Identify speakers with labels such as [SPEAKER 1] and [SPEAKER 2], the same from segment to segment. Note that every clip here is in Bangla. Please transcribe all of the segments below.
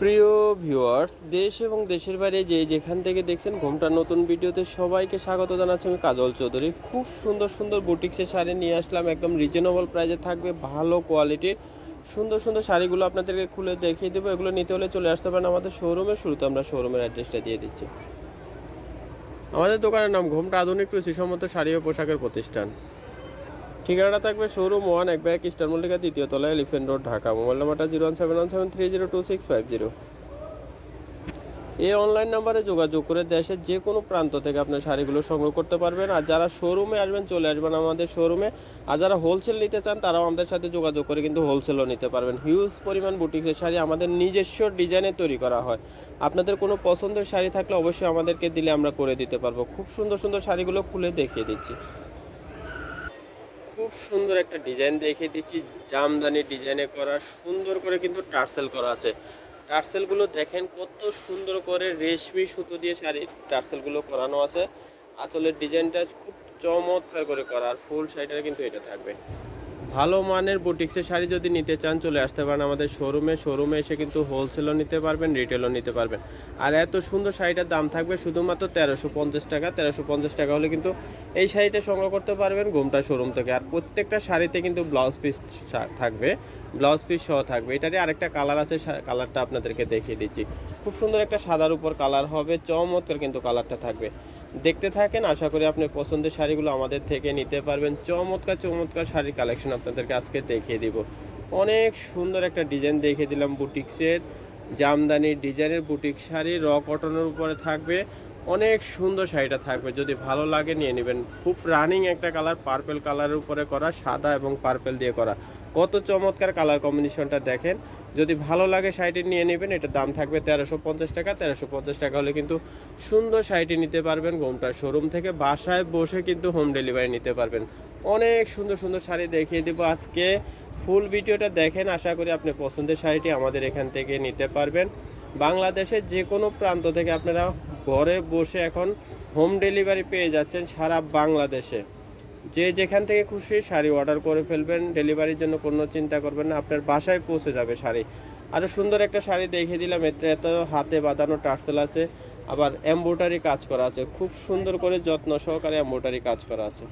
[SPEAKER 1] প্রিয় ভিউয়ার্স দেশ এবং দেশের বাইরে যে যেখান থেকে দেখছেন ঘুমটার নতুন ভিডিওতে সবাইকে স্বাগত জানাচ্ছি আমি কাজল চৌধুরী। খুব সুন্দর সুন্দর বুটিক্সের শাড়ি নিয়ে আসলাম, একদম রিজনেবল প্রাইসে থাকবে, ভালো কোয়ালিটির সুন্দর সুন্দর শাড়িগুলো আপনাদেরকে খুলে দেখিয়ে দেবো। এগুলো নিতে হলে চলে আসতে পারেন আমাদের শোরুমে শুরুতে আমরা শোরুমের অ্যাড্রেসটা দিয়ে দিচ্ছি। আমাদের দোকানের নাম ঘুমটা আধুনিক রুচিসম্মত শাড়ি ও পোশাকের প্রতিষ্ঠান। ঠিকানাটা থাকবে শোরুম ওয়ান এক ব্যাগ ইস্টার মল্লিকা দ্বিতীয় তলায় এলিফেন্ট রোড ঢাকা। মোবাইল নাম্বারটা zero one seven one seven three zero two six five zero এই অনলাইন নাম্বারে যোগাযোগ করে দেশের যে কোনো প্রান্ত থেকে আপনার শাড়িগুলো সংগ্রহ করতে পারবেন। আর যারা শোরুমে আসবেন, চলে আসবেন আমাদের শোরুমে আর যারা হোলসেল নিতে চান, তারাও আমাদের সাথে যোগাযোগ করে কিন্তু হোলসেলও নিতে পারবেন। হিউজ পরিমাণ বুটিক্সের শাড়ি আমাদের নিজস্ব ডিজাইনে তৈরি করা হয়। আপনাদের কোনো পছন্দের শাড়ি থাকলে অবশ্যই আমাদেরকে দিলে আমরা করে দিতে পারব। খুব সুন্দর সুন্দর শাড়িগুলো খুলে দেখিয়ে দিচ্ছি। খুব সুন্দর একটা ডিজাইন দেখিয়ে দিচ্ছি। জামদানি ডিজাইনে করা, সুন্দর করে কিন্তু টার্সেল করা আছে। টার্সেলগুলো দেখেন কত সুন্দর করে রেশমি সুতো দিয়ে শাড়ি টার্সেলগুলো করানো আছে। আঁচলের ডিজাইনটা খুব চমৎকার করে করা, আর ফুল শাড়িটা কিন্তু এটা থাকবে। ভালো মানের বুটিক্সের শাড়ি যদি নিতে চান, চলে আসতে পারেন আমাদের শোরুমে শোরুমে এসে কিন্তু হোলসেলও নিতে পারবেন রিটেলও নিতে পারবেন। আর এত সুন্দর শাড়িটার দাম থাকবে শুধুমাত্র তেরোশো পঞ্চাশ টাকা। তেরোশো পঞ্চাশ টাকা হলে কিন্তু এই শাড়িটা সংগ্রহ করতে পারবেন ঘুমটা শোরুম থেকে। আর প্রত্যেকটা শাড়িতে কিন্তু ব্লাউজ পিস থাকবে ব্লাউজ পিস সহ থাকবে। এটারই আরেকটা কালার আছে কালারটা আপনাদেরকে দেখিয়ে দিচ্ছি। খুব সুন্দর একটা সাদার উপর কালার হবে, চমৎকার কিন্তু কালারটা থাকবে। দেখতে থাকেন, আশা করি আপনি পছন্দের শাড়িগুলো আমাদের থেকে নিতে পারবেন। চমৎকার চমৎকার শাড়ির কালেকশন আপনাদেরকে আজকে দেখিয়ে দিব। অনেক সুন্দর একটা ডিজাইন দেখিয়ে দিলাম বুটিক্সের, জামদানি ডিজাইনের বুটিক শাড়ি র কটনের উপরে থাকবে। অনেক সুন্দর শাড়িটা থাকবে, যদি ভালো লাগে নিয়ে নেবেন। খুব রানিং একটা কালার, পার্পেল কালারের উপরে করা, সাদা এবং পার্পেল দিয়ে করা। কত চমৎকার কালার কম্বিনেশনটা দেখেন। যদি ভালো লাগে শাড়িটি নিয়ে নেবেন, এটার দাম থাকবে তেরোশো পঞ্চাশ টাকা। তেরোশো পঞ্চাশ টাকা হলে কিন্তু সুন্দর শাড়িটি নিতে পারবেন ঘোমটার শোরুম থেকে। বাসায় বসে কিন্তু হোম ডেলিভারি নিতে পারবেন। অনেক সুন্দর সুন্দর শাড়ি দেখিয়ে দেবো আজকে। ফুল ভিডিওটা দেখেন, আশা করি আপনি পছন্দের শাড়িটি আমাদের এখান থেকে নিতে পারবেন। বাংলাদেশের যে কোনো প্রান্ত থেকে আপনারা ঘরে বসে এখন হোম ডেলিভারি পেয়ে যাচ্ছেন সারা বাংলাদেশে। যে যেখান থেকে খুশি শাড়ি অর্ডার করে ফেলবেন ডেলিভারির জন্য কোনো চিন্তা করবেন না, আপনার বাসায় পৌঁছে যাবে শাড়ি। আরও সুন্দর একটা শাড়ি দেখে দিলাম, এতে এত হাতে বাঁধানো টার্সেল আছে, আবার এম্ব্রয়ডারি কাজ করা আছে। খুব সুন্দর করে যত্ন সহকারে এম্ব্রয়ডারি কাজ করা আছে।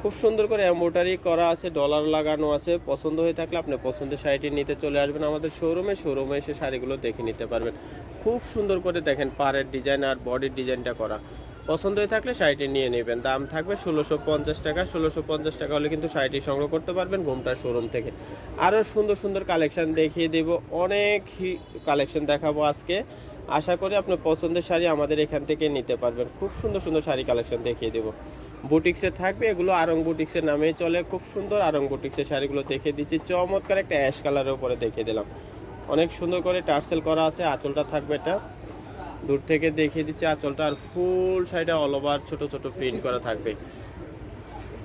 [SPEAKER 1] খুব সুন্দর করে এম্ব্রয়ডারি করা আছে ডলার লাগানো আছে। পছন্দ হয়ে থাকলে আপনি পছন্দের শাড়িটি নিতে চলে আসবেন আমাদের শোরুমে শোরুমে এসে শাড়িগুলো দেখে নিতে পারবেন। খুব সুন্দর করে দেখেন, পাড়ের ডিজাইন আর বডির ডিজাইনটা করা। পছন্দ হয়ে থাকলে শাড়িটি নিয়ে নেবেন। দাম থাকবে ষোলোশো পঞ্চাশ টাকা। ষোলোশো পঞ্চাশ টাকা হলে কিন্তু শাড়িটি সংগ্রহ করতে পারবেন ঘুমটার শোরুম থেকে। আরও সুন্দর সুন্দর কালেকশান দেখিয়ে দেব। অনেক কালেকশন দেখাবো আজকে। আশা করি আপনার পছন্দের শাড়ি আমাদের এখান থেকে নিতে পারবেন। খুব সুন্দর সুন্দর শাড়ি কালেকশন দেখিয়ে দেবো। বুটিক্সে থাকবে এগুলো আরং বুটিক্সের নামেই চলে। খুব সুন্দর আরং বুটিক্সের শাড়িগুলো দেখিয়ে দিচ্ছি। চমৎকার একটা অ্যাশ কালারের উপরে দেখিয়ে দিলাম। অনেক সুন্দর করে টার্সেল করা আছে। আঁচলটা থাকবে এটা। দূর থেকে দেখিয়ে দিচ্ছে আঁচলটা আর ফুল শাড়িটা অল ওভার ছোটো ছোটো প্রিন্ট করা থাকবে।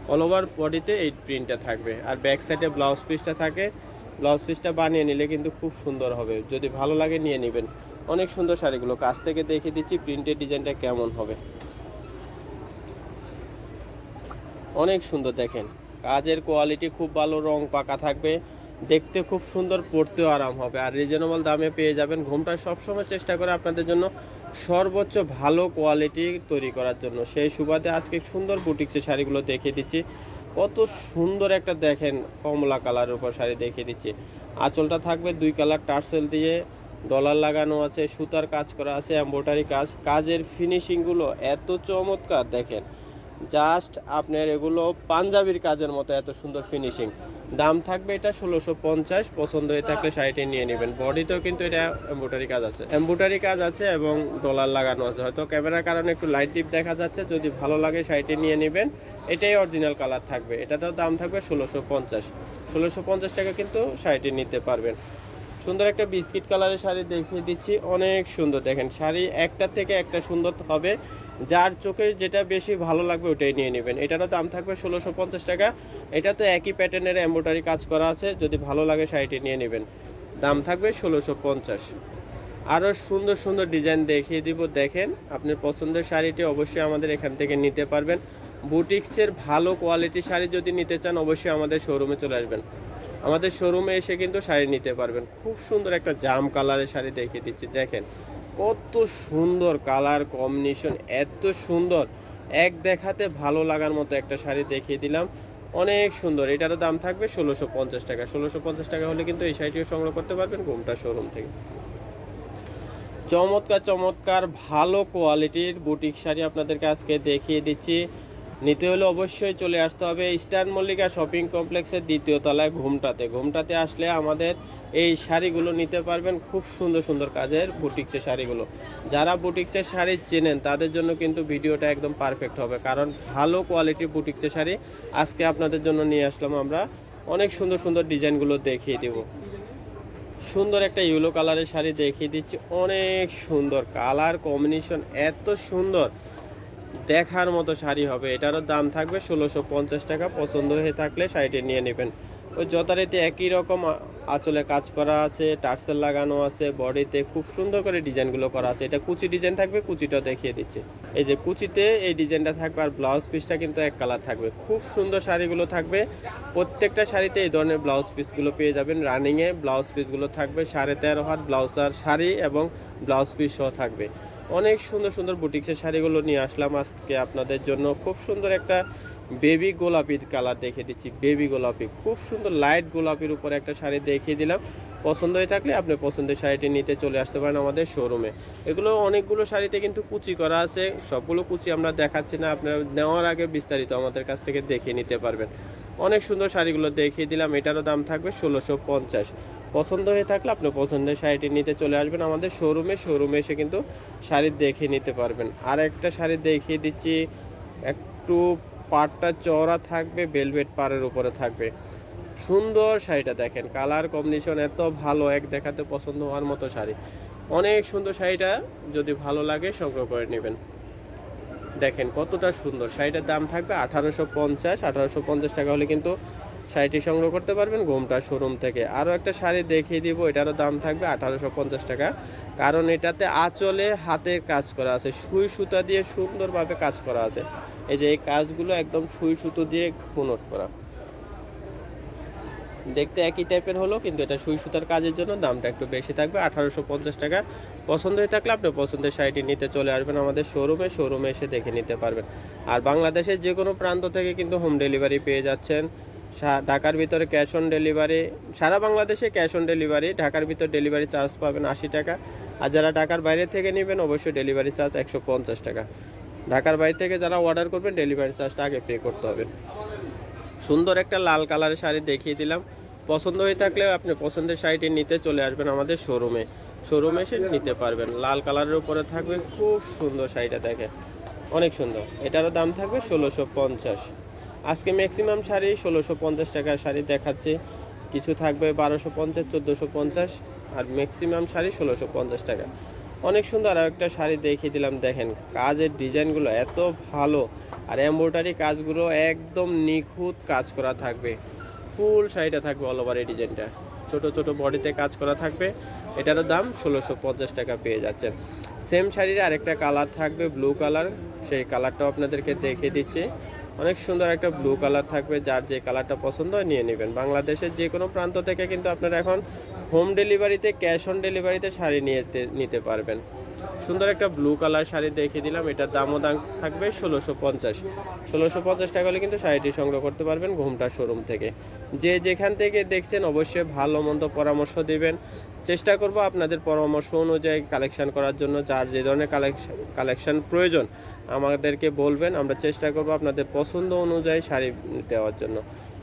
[SPEAKER 1] অল ওভার বডিতে এই প্রিন্টটা থাকবে। আর ব্যাক সাইডে ব্লাউজ পিসটা থাকে। ব্লাউজ পিসটা বানিয়ে নিলে কিন্তু খুব সুন্দর হবে। যদি ভালো লাগে নিয়ে নেবেন। অনেক সুন্দর শাড়িগুলো। কাছ থেকে দেখিয়ে দিচ্ছি প্রিন্টের ডিজাইনটা কেমন হবে। অনেক সুন্দর দেখেন। কাজের কোয়ালিটি খুব ভালো, রং পাকা থাকবে। দেখতে খুব সুন্দর, পড়তেও আরাম হবে। আর রিজনেবল দামে পেয়ে যাবেন। ঘুমটা সবসময় চেষ্টা করে আপনাদের জন্য সর্বোচ্চ ভালো কোয়ালিটি তৈরি করার জন্য। সেই সুবাদে আজকে সুন্দর বুটিক্সের শাড়িগুলো দেখিয়ে দিচ্ছি। কত সুন্দর একটা দেখেন কমলা কালারের উপর শাড়ি দেখিয়ে দিচ্ছি। আঁচলটা থাকবে দুই কালার টার্সেল দিয়ে। ডলার লাগানো আছে, সুতার কাজ করা আছে এম্ব্রয়ডারি কাজ। কাজের ফিনিশিংগুলো এত চমৎকার দেখেন। জাস্ট আপনার এগুলো পাঞ্জাবির কাজের মতো এত সুন্দর ফিনিশিং দাম থাকবে এটা ষোলোশো পঞ্চাশ, পছন্দ হয়ে থাকলে শাড়িটি নিয়ে নেবেন। বডিতেও কিন্তু এটা এম্ব্রয়ডারি কাজ আছে। এম্ব্রয়ডারি কাজ আছে এবং ডলার লাগানো আছে। হয়তো ক্যামেরার কারণে একটু লাইট ডিপ দেখা যাচ্ছে, যদি ভালো লাগে শাড়িটি নিয়ে নেবেন। এটাই অরিজিনাল কালার থাকবে। এটাতেও দাম থাকবে ষোলোশো পঞ্চাশ। ষোলোশো পঞ্চাশ টাকা কিন্তু শাড়িটি নিতে পারবেন। সুন্দর একটা বিস্কিট কালারের শাড়ি দেখিয়ে দিচ্ছি। অনেক সুন্দর। দেখেন, শাড়ি একটা থেকে একটা সুন্দর হবে। যার চোখে যেটা বেশি ভালো লাগবে ওটাই নিয়ে নেবেন। এটারও দাম থাকবে ষোলোশো পঞ্চাশ টাকা। এটা তো একই প্যাটার্নের এম্ব্রয়ডারি কাজ করা আছে, যদি ভালো লাগে শাড়িটি নিয়ে নেবেন। দাম থাকবে ষোলোশো পঞ্চাশ। আরও সুন্দর সুন্দর ডিজাইন দেখিয়ে দিব, দেখেন। আপনার পছন্দের শাড়িটি অবশ্যই আমাদের এখান থেকে নিতে পারবেন। বুটিক্সের ভালো কোয়ালিটি শাড়ি যদি নিতে চান, অবশ্যই আমাদের শোরুমে চলে আসবেন। আমাদের শোরুমে এসে কিন্তু শাড়ি নিতে পারবেন। খুব সুন্দর একটা জাম কালারের শাড়ি দেখিয়ে দিচ্ছি, দেখেন। কত সুন্দর কালার কম্বিনেশন এত সুন্দর। এক দেখাতে ভালো লাগার মতো একটা শাড়ি দেখিয়ে দিলাম। অনেক সুন্দর। এটারও দাম থাকবে ষোলোশো পঞ্চাশ টাকা। ষোলোশো পঞ্চাশ টাকা হলে কিন্তু এই শাড়িটিও সংগ্রহ করতে পারবেন ঘুমটা শোরুম থেকে। চমৎকার চমৎকার, ভালো কোয়ালিটির বুটিক শাড়ি আপনাদেরকে আজকে দেখিয়ে দিচ্ছি। নিতে হলে অবশ্যই চলে আসতে হবে। ইস্টার্ন মল্লিকা শপিং কমপ্লেক্সের দ্বিতীয় তলায় ঘুমটাতে। ঘুমটাতে আসলে আমাদের এই শাড়িগুলো নিতে পারবেন খুব সুন্দর সুন্দর কাজের বুটিক্সের শাড়িগুলো। যারা বুটিক্সের শাড়ি চেনেন, তাদের জন্য কিন্তু ভিডিওটা একদম পারফেক্ট হবে। কারণ ভালো কোয়ালিটির বুটিক্সের শাড়ি আজকে আপনাদের জন্য নিয়ে আসলাম আমরা। অনেক সুন্দর সুন্দর ডিজাইনগুলো দেখিয়ে দেবো। সুন্দর একটা ইয়েলো কালারের শাড়ি দেখিয়ে দিচ্ছি। অনেক সুন্দর কালার কম্বিনেশন এত সুন্দর। দেখার মতো শাড়ি হবে। এটারও দাম থাকবে ষোলোশো পঞ্চাশ টাকা। পছন্দ হয়ে থাকলে শাড়িটি নিয়ে নেবেন। ওই যথারীতি একই রকম আঁচলে কাজ করা আছে, টার্সেল লাগানো আছে, বডিতে খুব সুন্দর করে ডিজাইনগুলো করা আছে। এটা কুচি ডিজাইন থাকবে, কুচিটাও দেখিয়ে দিচ্ছি। এই যে কুচিতে এই ডিজাইনটা থাকবে আর ব্লাউজ পিসটা কিন্তু এক কালার থাকবে। খুব সুন্দর শাড়িগুলো থাকবে। প্রত্যেকটা শাড়িতে এই ধরনের ব্লাউজ পিসগুলো পেয়ে যাবেন। রানিংয়ে ব্লাউজ পিসগুলো থাকবে, সাড়ে তেরো হাত ব্লাউজ আর শাড়ি এবং ব্লাউজ পিস সহ থাকবে। অনেক সুন্দর সুন্দর বুটিক্সের শাড়িগুলো নিয়ে আসলাম আজকে আপনাদের জন্য। খুব সুন্দর একটা বেবি গোলাপির কালার দেখে দিচ্ছি, বেবি গোলাপি। খুব সুন্দর লাইট গোলাপির উপরে একটা শাড়ি দেখিয়ে দিলাম। পছন্দ হয়ে থাকলে আপনি পছন্দের শাড়িটি নিতে চলে আসতে পারেন আমাদের শোরুমে এগুলো অনেকগুলো শাড়িতে কিন্তু কুচি করা আছে, সবগুলো কুচি আমরা দেখাচ্ছি না, আপনারা নেওয়ার আগে বিস্তারিত আমাদের কাছ থেকে দেখে নিতে পারবেন। অনেক সুন্দর শাড়িগুলো দেখিয়ে দিলাম, এটারও দাম থাকবে ষোলোশো পঞ্চাশ। পছন্দ হয়ে থাকলে আপনি পছন্দের শাড়িটি নিতে চলে আসবেন আমাদের শোরুমে শোরুমে এসে কিন্তু শাড়ি দেখে নিতে পারবেন। আর একটা শাড়ি দেখিয়ে দিচ্ছি, একটু পাটটা চওড়া থাকবে বেলভেট পাড়ের উপরে থাকবে। সুন্দর শাড়িটা দেখেন কালার কম্বিনেশন এত ভালো, এক দেখাতে পছন্দ হওয়ার মতো শাড়ি। অনেক সুন্দর শাড়িটা, যদি ভালো লাগে সংগ্রহ করে নেবেন। দেখেন কতটা সুন্দর, শাড়িটার দাম থাকবে আঠারোশো পঞ্চাশ আঠারোশো পঞ্চাশ টাকা হলে কিন্তু শাড়িটি সংগ্রহ করতে পারবেন ঘোমটা শোরুম থেকে। আরও একটা শাড়ি দেখিয়ে দিব, এটারও দাম থাকবে আঠারোশো পঞ্চাশ টাকা। কারণ এটাতে আঁচলে হাতের কাজ করা আছে, সুই সুতা দিয়ে সুন্দরভাবে কাজ করা আছে। এই যে এই কাজগুলো একদম সুই সুতো দিয়ে পুনট করা। দেখতে একই টাইপের হলো, কিন্তু এটা সুই সুতার কাজের জন্য দামটা একটু বেশি থাকবে, আঠারোশো পঞ্চাশ টাকা। পছন্দ হয়ে থাকলে আপনি পছন্দের শাড়িটি নিতে চলে আসবেন আমাদের শোরুমে শোরুমে এসে দেখে নিতে পারবেন। আর বাংলাদেশের যে কোনো প্রান্ত থেকে কিন্তু হোম ডেলিভারি পেয়ে যাচ্ছেন। ঢাকার ভিতরে ক্যাশ অন ডেলিভারি সারা বাংলাদেশে ক্যাশ অন ডেলিভারি ঢাকার ভিতর ডেলিভারি চার্জ পাবেন আশি টাকা। আর যারা ঢাকার বাইরে থেকে নেবেন, অবশ্যই ডেলিভারি চার্জ একশো পঞ্চাশ টাকা। ঢাকার বাইরে থেকে যারা অর্ডার করবেন ডেলিভারি চার্জটা আগে পে করতে হবে। সুন্দর একটা লাল কালারের শাড়ি দেখিয়ে দিলাম। পছন্দ হয়ে থাকলে আপনি পছন্দের শাড়িটি নিতে চলে আসবেন আমাদের শোরুমে শোরুমে এসে নিতে পারবেন। লাল কালারের উপরে থাকবে খুব সুন্দর শাড়িটা দেখে অনেক সুন্দর। এটারও দাম থাকবে ষোলোশো পঞ্চাশ। আজকে ম্যাক্সিমাম শাড়ি ষোলোশো পঞ্চাশ টাকার শাড়ি দেখাচ্ছি। কিছু থাকবে বারোশো পঞ্চাশ, চোদ্দোশো পঞ্চাশ। আর ম্যাক্সিমাম শাড়ি ষোলোশো পঞ্চাশ টাকা। অনেক সুন্দর আর একটা শাড়ি দেখিয়ে দিলাম, দেখেন। কাজের ডিজাইনগুলো এত ভালো, আর এমব্রয়ডারি কাজগুলো একদম নিখুঁত কাজ করা থাকবে। ফুল শাড়িটা থাকবে অল ওভার এই ডিজাইনটা। ছোট ছোট বডিতে কাজ করা থাকবে। এটারও দাম ষোলোশো পঞ্চাশ টাকা পেয়ে যাচ্ছেন। সেম শাড়ির আরেকটা কালার থাকবে ব্লু কালার সেই কালারটাও আপনাদেরকে দেখিয়ে দিচ্ছি। অনেক সুন্দর একটা ব্লু কালার থাকবে, যার যে কালারটা পছন্দ হয় নিয়ে নেবেন। বাংলাদেশের যে কোনো প্রান্ত থেকে কিন্তু আপনারা এখন হোম ডেলিভারিতে ক্যাশ অন ডেলিভারিতে শাড়ি নিয়ে নিতে পারবেন। সুন্দর একটা ব্লু কালার শাড়ি দেখিয়ে দিলাম। এটার দামও দাম থাকবে ষোলোশো পঞ্চাশ। ষোলোশো পঞ্চাশ টাকা হলে কিন্তু শাড়িটি সংগ্রহ করতে পারবেন ঘুমটা শোরুম থেকে। যে যেখান থেকে দেখছেন অবশ্যই ভালো মন্দ পরামর্শ দিবেন। চেষ্টা করব আপনাদের পরামর্শ অনুযায়ী কালেকশন করার জন্য। যার যে ধরনের কালেকশন কালেকশন প্রয়োজন, আমাদেরকে বলবেন। আমরা চেষ্টা করব আপনাদের পছন্দ অনুযায়ী শাড়ি দেওয়ার জন্য।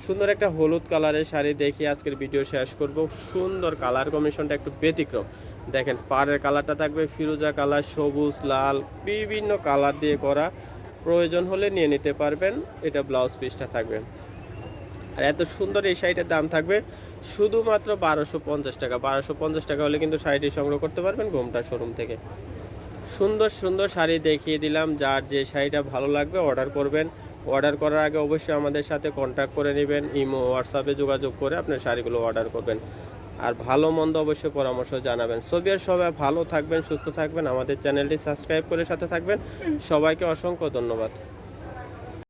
[SPEAKER 1] সুন্দর একটা হলুদ কালারের শাড়ি দেখিয়ে আজকের ভিডিও শেষ করব। সুন্দর কালার কমিশনটা একটু ব্যতিক্রম। দেখেন, পাড়ের কালারটা থাকবে ফিরোজা কালার, সবুজ, লাল, বিভিন্ন কালার দিয়ে করা। প্রয়োজন হলে নিয়ে নিতে পারবেন, এটা ব্লাউজ পিসটা থাকবে। আর এত সুন্দর এই শাড়িটার দাম থাকবে শুধুমাত্র বারোশো পঞ্চাশ টাকা। বারোশো পঞ্চাশ টাকা হলে কিন্তু শাড়িটি সংগ্রহ করতে পারবেন ঘোমটা শোরুম থেকে। সুন্দর সুন্দর শাড়ি দেখিয়ে দিলাম। যার যে শাড়িটা ভালো লাগবে অর্ডার করবেন। অর্ডার করার আগে অবশ্যই আমাদের সাথে কন্ট্যাক্ট করে নেবেন। ইমো হোয়াটসঅ্যাপে যোগাযোগ করে আপনার শাড়িগুলো অর্ডার করবেন। আর ভালো মন্দ অবশ্যই পরামর্শ জানাবেন। সবিয়ার সবাই ভালো থাকবেন সুস্থ থাকবেন। আমাদের চ্যানেলটি সাবস্ক্রাইব করে সাথে থাকবেন। সবাইকে অসংখ্য ধন্যবাদ।